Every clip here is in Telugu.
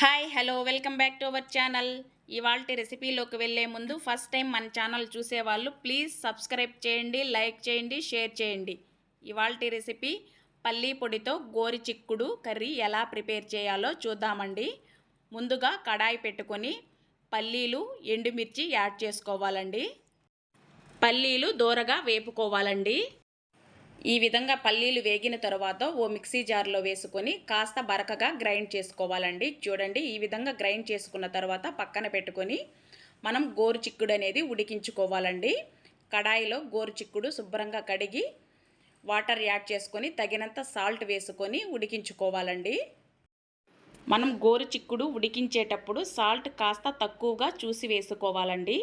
Hi hello welcome back to our channel ఇవాళ రెసిపీలోకి వెళ్ళే ముందు ఫస్ట్ టైం మన ఛానల్ చూసేవాళ్ళు ప్లీజ్ సబ్స్క్రైబ్ చేయండి లైక్ చేయండి షేర్ చేయండి. ఇవాళ రెసిపీ పల్లీ పొడితో గోరి చిక్కుడు కర్రీ ఎలా ప్రిపేర్ చేయాలో చూద్దామండి. ముందుగా కడాయి పెట్టుకొని పల్లీలు ఎండుమిర్చి యాడ్ చేసుకోవాలండి. పల్లీలు దూరగా వేపుకోవాలండి. ఈ విధంగా పల్లీలు వేగిన తర్వాత ఓ మిక్సీ జార్లో వేసుకొని కాస్త బరకగా గ్రైండ్ చేసుకోవాలండి. చూడండి ఈ విధంగా గ్రైండ్ చేసుకున్న తర్వాత పక్కన పెట్టుకొని మనం గోరు చిక్కుడు అనేది ఉడికించుకోవాలండి. కడాయిలో గోరు చిక్కుడు శుభ్రంగా కడిగి వాటర్ యాడ్ చేసుకొని తగినంత సాల్ట్ వేసుకొని ఉడికించుకోవాలండి. మనం గోరు చిక్కుడు ఉడికించేటప్పుడు సాల్ట్ కాస్త తక్కువగా చూసి వేసుకోవాలండి.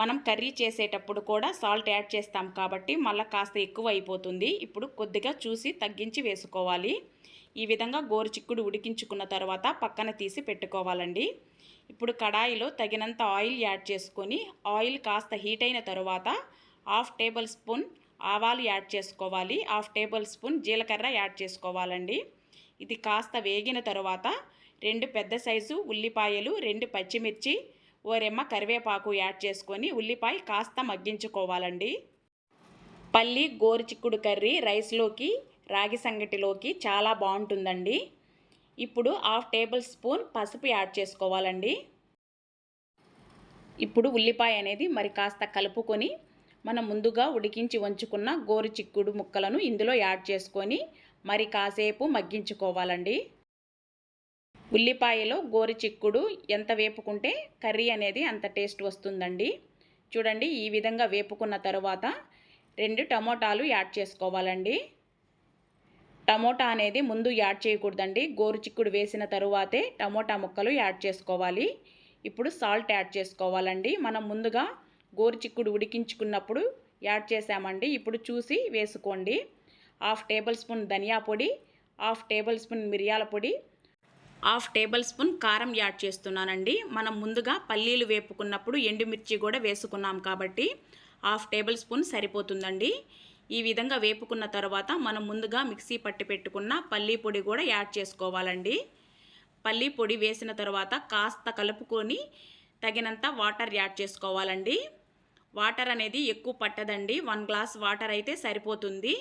మనం కర్రీ చేసేటప్పుడు కూడా సాల్ట్ యాడ్ చేస్తాం కాబట్టి మళ్ళీ కాస్త ఎక్కువ అయిపోతుంది ఇప్పుడు కొద్దిగా చూసి తగ్గించి వేసుకోవాలి. ఈ విధంగా గోరు చిక్కుడు ఉడికించుకున్న తర్వాత పక్కన తీసి పెట్టుకోవాలండి. ఇప్పుడు కడాయిలో తగినంత ఆయిల్ యాడ్ చేసుకొని ఆయిల్ కాస్త హీట్ అయిన తర్వాత హాఫ్ టేబుల్ స్పూన్ ఆవాలు యాడ్ చేసుకోవాలి. హాఫ్ టేబుల్ స్పూన్ జీలకర్ర యాడ్ చేసుకోవాలండి. ఇది కాస్త వేగిన తర్వాత రెండు పెద్ద సైజు ఉల్లిపాయలు రెండు పచ్చిమిర్చి ఓరెమ్మ కరివేపాకు యాడ్ చేసుకొని ఉల్లిపాయ కాస్త మగ్గించుకోవాలండి. పల్లి గోరు చిక్కుడు కర్రీ రైస్లోకి రాగి సంగటిలోకి చాలా బాగుంటుందండి. ఇప్పుడు హాఫ్ టేబుల్ స్పూన్ పసుపు యాడ్ చేసుకోవాలండి. ఇప్పుడు ఉల్లిపాయ అనేది మరి కాస్త కలుపుకొని మనం ముందుగా ఉడికించి వంచుకున్న గోరు చిక్కుడు ముక్కలను ఇందులో యాడ్ చేసుకొని మరి కాసేపు మగ్గించుకోవాలండి. ఉల్లిపాయలో గోరు చిక్కుడు ఎంత వేపుకుంటే కర్రీ అనేది అంత టేస్ట్ వస్తుందండి. చూడండి ఈ విధంగా వేపుకున్న తర్వాత రెండు టమోటాలు యాడ్ చేసుకోవాలండి. టమోటా అనేది ముందు యాడ్ చేయకూడదండి. గోరు చిక్కుడు వేసిన తరువాతే టమోటా ముక్కలు యాడ్ చేసుకోవాలి. ఇప్పుడు సాల్ట్ యాడ్ చేసుకోవాలండి. మనం ముందుగా గోరు చిక్కుడు ఉడికించుకున్నప్పుడు యాడ్ చేసామండి. ఇప్పుడు చూసి వేసుకోండి. హాఫ్ టేబుల్ స్పూన్ ధనియా పొడి హాఫ్ టేబుల్ స్పూన్ మిరియాల పొడి హాఫ్ టేబుల్ స్పూన్ కారం యాడ్ చేస్తున్నానండి. మనం ముందుగా పల్లీలు వేపుకున్నప్పుడు ఎండుమిర్చి కూడా వేసుకున్నాం కాబట్టి హాఫ్ టేబుల్ స్పూన్ సరిపోతుందండి. ఈ విధంగా వేపుకున్న తర్వాత మనం ముందుగా మిక్సీ పట్టి పెట్టుకున్న పల్లీ పొడి కూడా యాడ్ చేసుకోవాలండి. పల్లీ పొడి వేసిన తర్వాత కాస్త కలుపుకొని తగినంత వాటర్ యాడ్ చేసుకోవాలండి. వాటర్ అనేది ఎక్కువ పట్టదండి. వన్ గ్లాస్ వాటర్ అయితే సరిపోతుంది.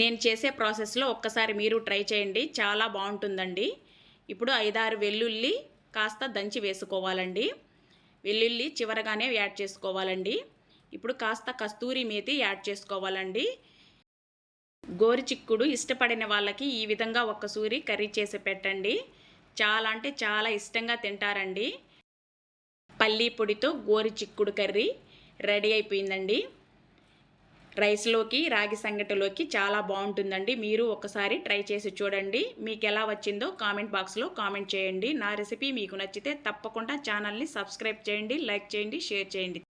నేను చేసే ప్రాసెస్లో ఒక్కసారి మీరు ట్రై చేయండి. చాలా బాగుంటుందండి. ఇప్పుడు ఐదారు వెల్లుల్లి కాస్త దంచి వేసుకోవాలండి. వెల్లుల్లి చివరగానే యాడ్ చేసుకోవాలండి. ఇప్పుడు కాస్త కస్తూరి మేతి యాడ్ చేసుకోవాలండి. గోరు చిక్కుడు ఇష్టపడిన వాళ్ళకి ఈ విధంగా ఒక్కసూరి కర్రీ చేసి పెట్టండి. చాలా అంటే చాలా ఇష్టంగా తింటారండి. పల్లీ పొడితో గోరు చిక్కుడు కర్రీ రెడీ అయిపోయిందండి. రైస్లోకి రాగి సంగటిలోకి చాలా బాగుంటుందండి. మీరు ఒకసారి ట్రై చేసి చూడండి. మీకు ఎలా వచ్చిందో కామెంట్ బాక్స్లో కామెంట్ చేయండి. నా రెసిపీ మీకు నచ్చితే తప్పకుండా ఛానల్ని సబ్స్క్రైబ్ చేయండి లైక్ చేయండి షేర్ చేయండి.